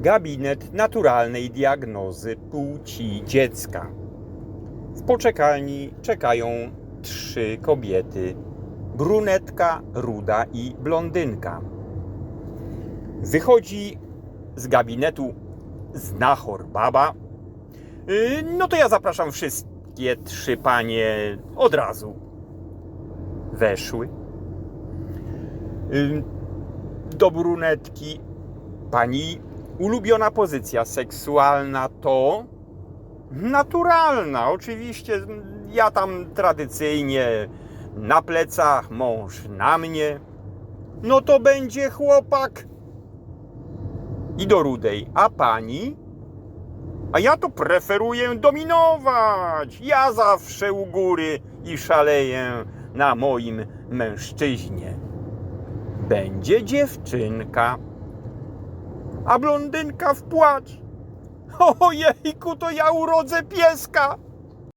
gabinet naturalnej diagnozy płci dziecka. W poczekalni czekają trzy kobiety: brunetka, ruda i blondynka. Wychodzi z gabinetu znachor baba. Y, No to ja zapraszam wszystkie trzy panie od razu. Weszły. Y, Do brunetki pani ulubiona pozycja seksualna to naturalna. Oczywiście ja tam tradycyjnie na plecach, mąż na mnie. No to będzie chłopak. I do rudej. A pani? A ja to preferuję dominować. Ja zawsze u góry i szaleję na moim mężczyźnie. Będzie dziewczynka. A blondynka w płacz. Ojejku, to ja urodzę pieska.